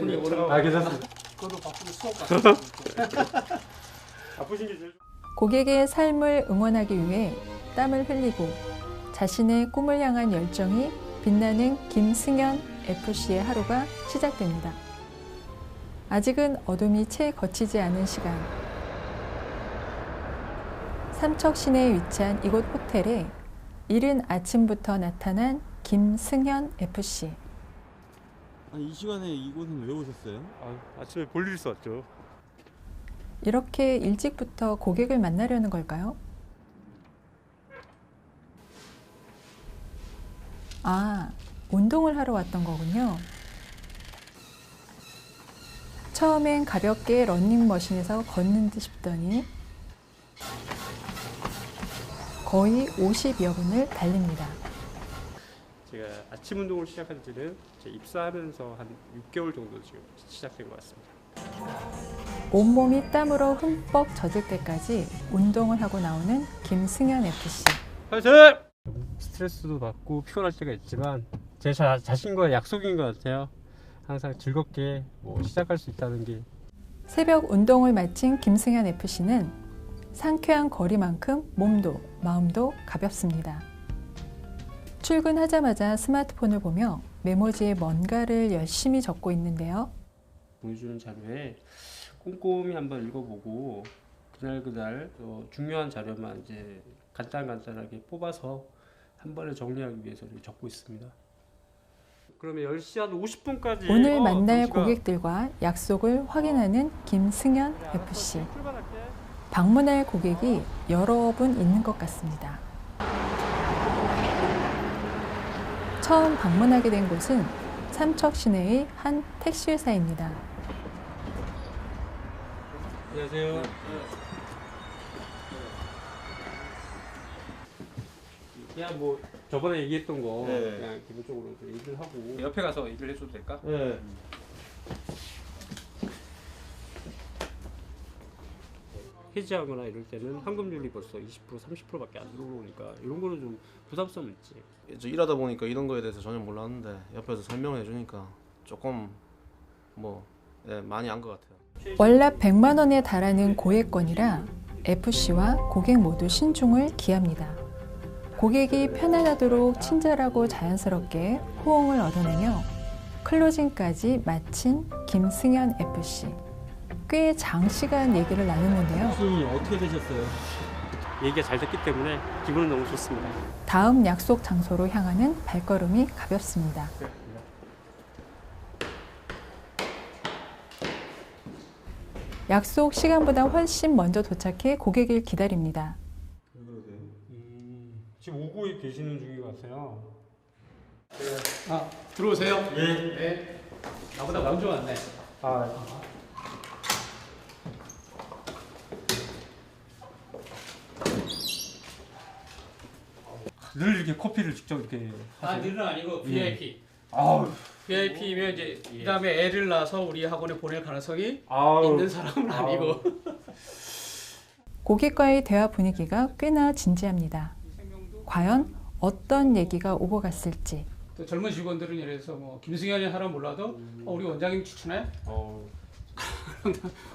손이 요거는 아 괜찮습니다. 그것도 바쁘고 수업 같은 아프신 게 제일 고객의 삶을 응원하기 위해 땀을 흘리고 자신의 꿈을 향한 열정이 빛나는 김승현 FC의 하루가 시작됩니다. 아직은 어둠이 채 거치지 않은 시간. 삼척 시내에 위치한 이곳 호텔에 이른 아침부터 나타난 김승현 FC. 아니 이 시간에 이곳은 왜 오셨어요? 아, 아침에 볼일 있었죠. 이렇게 일찍부터 고객을 만나려는 걸까요? 아, 운동을 하러 왔던 거군요. 처음엔 가볍게 러닝머신에서 걷는 듯 싶더니 거의 50여 분을 달립니다. 제가 아침 운동을 시작한 지는 제 입사하면서 한 6개월 정도 지금 시작된 것 같습니다. 온몸이 땀으로 흠뻑 젖을 때까지 운동을 하고 나오는 김승현 FC. 화이팅! 스트레스도 받고 피곤할 때가 있지만 제 자, 자신과의 약속인 것 같아요. 항상 즐겁게 뭐 시작할 수 있다는 게 새벽 운동을 마친 김승현 FC는 상쾌한 거리만큼 몸도 마음도 가볍습니다. 출근하자마자 스마트폰을 보며 메모지에 뭔가를 열심히 적고 있는데요. 보여주는 자료에 꼼꼼히 한번 읽어보고 그날 그날 또 중요한 자료만 이제 간단 간단하게 뽑아서 한 번에 정리하기 위해서 적고 있습니다. 그러면 10시 한 50분까지 어, 오늘 만날 고객들과 약속을 확인하는 김승현 FC. 방문할 고객이 여러 분 있는 것 같습니다. 처음 방문하게 된 곳은 삼척 시내의 한 택시회사입니다. 안녕하세요. 그냥 뭐 저번에 얘기했던 거 네. 그냥 기본적으로 좀 얘기를 하고 옆에 가서 얘기를 해줘도 될까? 네. 해지하거나 이럴 때는 환급률이 벌써 20% 30%밖에 안 들어오니까 이런 거는 좀 부담감 있지. 저 일하다 보니까 이런 거에 대해서 전혀 몰랐는데 옆에서 설명해 주니까 조금 뭐 예, 많이 안 것 같아요. 월납 100만 원에 달하는 고액권이라 FC와 고객 모두 신중을 기합니다. 고객이 편안하도록 친절하고 자연스럽게 호응을 얻어내며 클로징까지 마친 김승현 FC. 꽤 장시간 얘기를 나눴는데요. 수이 어떻게 되셨어요? 얘기가 잘 됐기 때문에 기분은 너무 좋습니다. 다음 약속 장소로 향하는 발걸음이 가볍습니다. 약속 시간보다 훨씬 먼저 도착해 고객을 기다립니다. 음, 지금 오고 계시는 중인 것 같아요. 아 들어오세요. 예. 네. 나보다 먼저 왔네. 아, 늘 이렇게 커피를 직접 이렇게 아 하세요? 니는 아니고 VIP. 아우, VIP면 이제 예. 그다음에 애를 낳아서 우리 학원에 보낼 가능성이 아우, 있는 사람은 아우. 아니고. 고객과의 대화 분위기가 꽤나 진지합니다. 과연 어떤 얘기가 오고 갔을지. 또 젊은 직원들은 예를 들어서 뭐 김승현이 사람 몰라도 어, 우리 원장님 추천해 어,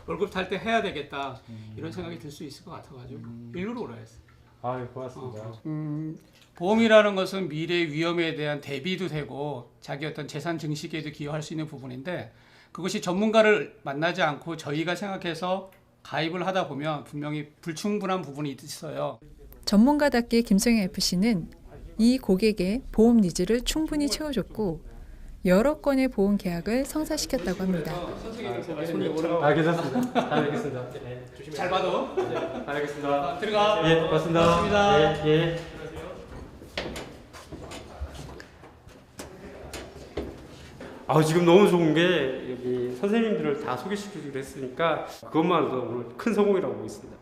월급 탈 때 해야 되겠다 이런 생각이 들 수 있을 것 같아가지고 일부러 오라 했어. 아유 고맙습니다. 음, 보험이라는 것은 미래 위험에 대한 대비도 되고 자기 어떤 재산 증식에도 기여할 수 있는 부분인데 그것이 전문가를 만나지 않고 저희가 생각해서 가입을 하다 보면 분명히 불충분한 부분이 있어요. 전문가답게 김성현 FC는 이 고객의 보험 니즈를 충분히 채워줬고 여러 건의 보험 계약을 성사시켰다고 합니다. 아 괜찮습니다. 잘 알겠습니다. 네. 잘 봐도 잘 알겠습니다. 아, 들어가. 예, 고맙습니다. 고맙습니다. 예, 예. 아 지금 너무 좋은 게 여기 선생님들을 다 소개시키기로 했으니까 그것만으로도 오늘 큰 성공이라고 보고 있습니다.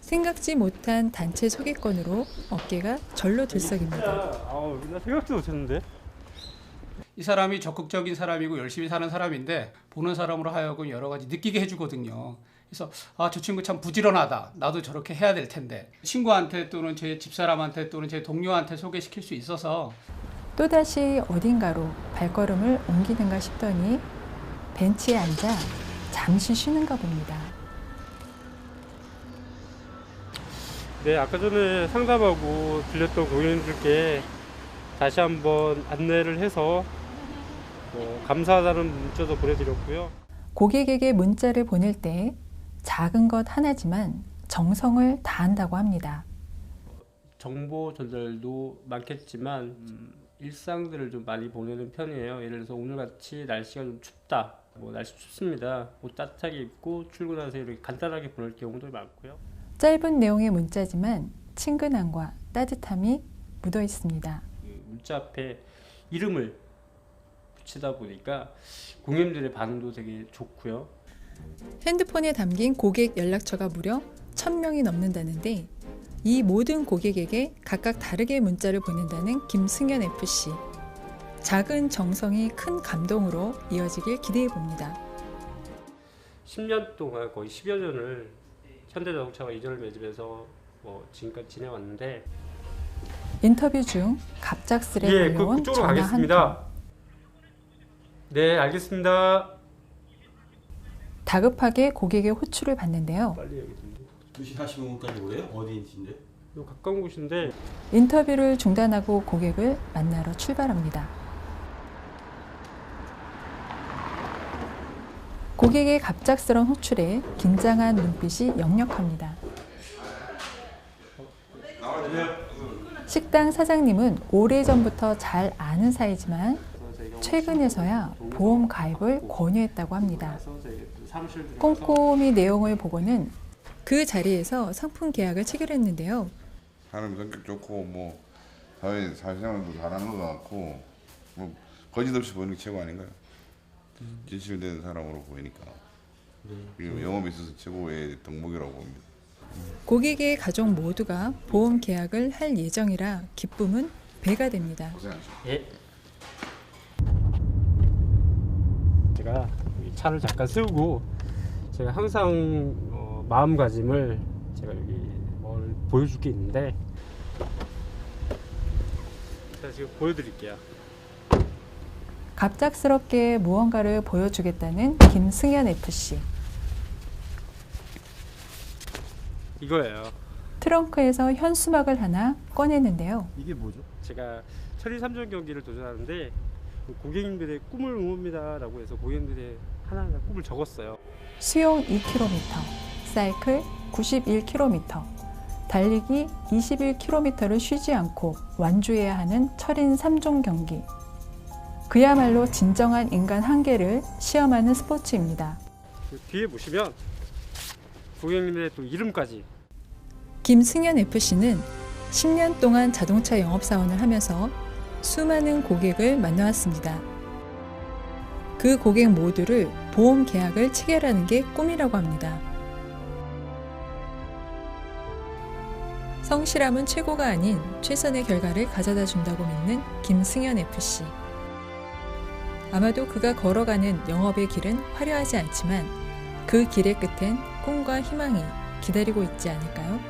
생각지 못한 단체 소개권으로 어깨가 절로 들썩입니다. 아우 나 생각도 못했는데. 이 사람이 적극적인 사람이고 열심히 사는 사람인데 보는 사람으로 하여금 여러 가지 느끼게 해주거든요. 그래서 아 저 친구 참 부지런하다. 나도 저렇게 해야 될 텐데 친구한테 또는 제 집사람한테 또는 제 동료한테 소개시킬 수 있어서 또다시 어딘가로 발걸음을 옮기는가 싶더니 벤치에 앉아 잠시 쉬는가 봅니다. 네, 아까 전에 상담하고 들렸던 고객님들께 다시 한번 안내를 해서 뭐 감사하다는 문자도 보내드렸고요. 고객에게 문자를 보낼 때 작은 것 하나지만 정성을 다한다고 합니다. 정보 전달도 많겠지만 음, 일상들을 좀 많이 보내는 편이에요. 예를 들어서 오늘 같이 날씨가 좀 춥다. 뭐 날씨 춥습니다. 옷 따뜻하게 입고 출근하세요. 이렇게 간단하게 보낼 경우도 많고요. 짧은 내용의 문자지만 친근함과 따뜻함이 묻어 있습니다. 그 문자 앞에 이름을 붙이다 보니까 고객님들의 반응도 되게 좋고요. 핸드폰에 담긴 고객 연락처가 무려 1000명이 넘는다는데 이 모든 고객에게 각각 다르게 문자를 보낸다는 김승현 FC. 작은 정성이 큰 감동으로 이어지길 기대해 봅니다. 10년 동안 거의 10여 년을 현대자동차와 이전을 맺으면서 뭐 지금까지 지내왔는데 인터뷰 중 갑작스레 예, 그, 걸려온 전화 한 통. 가겠습니다. 네, 알겠습니다. 다급하게 고객의 호출을 받는데요. 빨리. 2시 45분까지 오래요? 어디인데? 요 가까운 곳인데 인터뷰를 중단하고 고객을 만나러 출발합니다. 고객의 갑작스런 호출에 긴장한 눈빛이 역력합니다. 식당 사장님은 오래전부터 잘 아는 사이지만 최근에서야 보험 가입을 권유했다고 합니다. 꼼꼼히 내용을 보고는 그 자리에서 상품 계약을 체결했는데요. 사람 성격 좋고 뭐 사회 사회생활도 잘하는 것 같고 뭐 거짓 없이 보이는 게 최고 아닌가요? 진실된 사람으로 보이니까 그리고 영업에 있어서 최고의 덕목이라고 봅니다. 고객의 가족 모두가 보험 계약을 할 예정이라 기쁨은 배가 됩니다. 고생하셨습니다. 예. 제가 차를 잠깐 세우고 제가 항상 어, 마음가짐을 제가 여기 뭘 보여줄 게 있는데 제가 지금 보여드릴게요. 갑작스럽게 무언가를 보여주겠다는 김승현 FC. 이거예요. 트렁크에서 현수막을 하나 꺼내는데요. 이게 뭐죠? 제가 철인 3전 경기를 도전하는데 그 고객님들의 꿈을 응원합니다라고 해서 고객님들의 하나하나 꿈을 적었어요. 수용 2km, 사이클 91km, 달리기 21km를 쉬지 않고 완주해야 하는 철인 3종 경기. 그야말로 진정한 인간 한계를 시험하는 스포츠입니다. 그 뒤에 보시면 고객님의 또 이름까지 김승현 FC는 10년 동안 자동차 영업사원을 하면서 수많은 고객을 만나왔습니다. 그 고객 모두를 보험 계약을 체결하는 게 꿈이라고 합니다. 성실함은 최고가 아닌 최선의 결과를 가져다 준다고 믿는 김승현 FC. 아마도 그가 걸어가는 영업의 길은 화려하지 않지만 그 길의 끝엔 꿈과 희망이 기다리고 있지 않을까요?